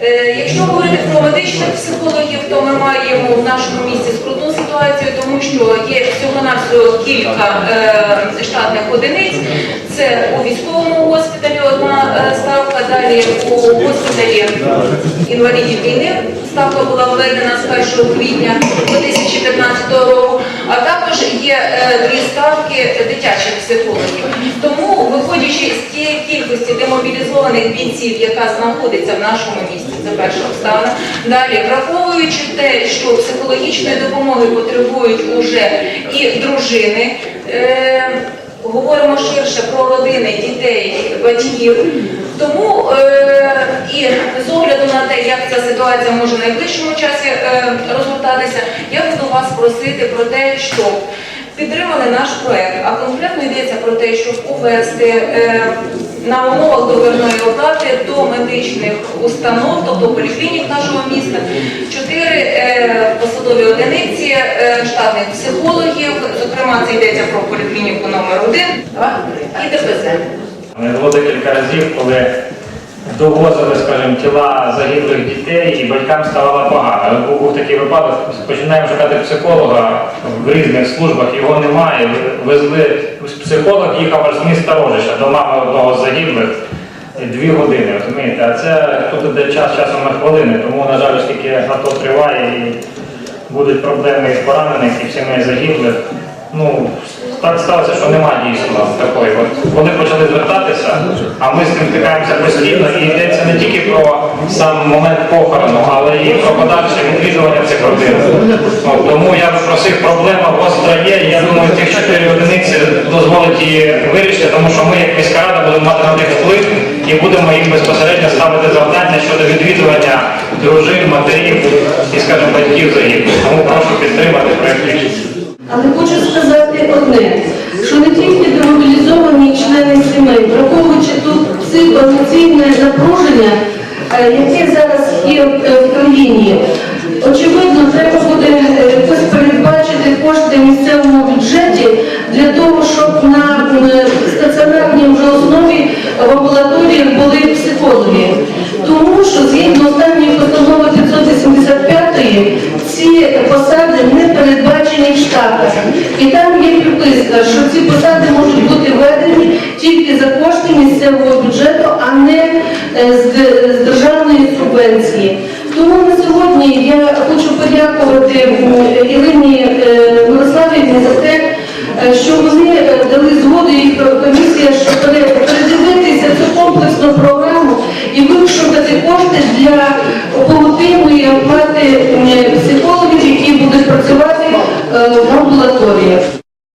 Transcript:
Е, Якщо говорити про медичних психологів, то ми маємо в нашому місті скрутну ситуацію, тому що є всього-навсього кілька е, штатних одиниць. Це у військовому госпіталі одна е, ставка, далі у госпіталі інвалідів війни ставка була введена з 1 квітня 2015 року, а також є дві ставки дитячих психологів. Тому, виходячи з тієї кількості демобілізованих бійців, яка знаходиться в нашому місті, це перша обставина. Далі, враховуючи те, що психологічної допомоги потребують уже і дружини. Е, Говоримо ширше про родини, дітей, батьків. Тому е, і з огляду на те, як ця ситуація може в найближчому часі е, розгортатися, я буду вас просити про те, щоб підтримали наш проект. А конкретно йдеться про те, щоб увести е, на умовах договірної оплати до медичних установ, тобто поліклінік нашого міста, чотири е, посадові одиниці е, штатних психологів, зокрема це йдеться про поліклініку номер 1 і ДПЗ. Не було декілька разів, коли довозили, скажімо, тіла загиблих дітей і батькам ставало погано. Був, був такий випадок, починаємо шукати психолога в різних службах, його немає. Везли психолог, їхав аж з міста Рожища до мами одного з загиблих. Дві години, розумієте, а це тут іде час часом на хвилини, тому, на жаль, оскільки АТО триває і будуть проблеми і поранених, і в сімей загиблих. Ну, так сталося, що немає дійсно такої. От вони почали звертатися, а ми з цим стикаємося постійно і йдеться не тільки про сам момент похорону, але і про подальше відвідування цих родин. От, тому я просив, проблема гостра є. Я думаю, тих чотири одиниці дозволить її вирішити, тому що ми, як міська рада, будемо мати на них вплив і будемо їм безпосередньо ставити завдання щодо відвідування дружин, матерів і, скажімо, батьків загиблих. Тому прошу підтримати проєкт рішення. Але хочу сказати одне, що не тільки тут психоемоційне напруження, е, яке зараз є е, в країні, очевидно, треба буде е, якось передбачити кошти в місцевому бюджеті для того, щоб на стаціонарній вже основі в амбулаторіях були психологи. Тому що згідно останньої постанови 585 ці посади не передбачені в штатах. І там є приписка, що ці посади можуть бути введені тільки за кошти місцевого з державної субвенції. Тому на сьогодні я хочу подякувати Ілині е, Мирославівні за те, е, що вони е, дали згоду їх комісія, щоб передивитися цю комплексну програму і вишукати кошти для погодинної оплати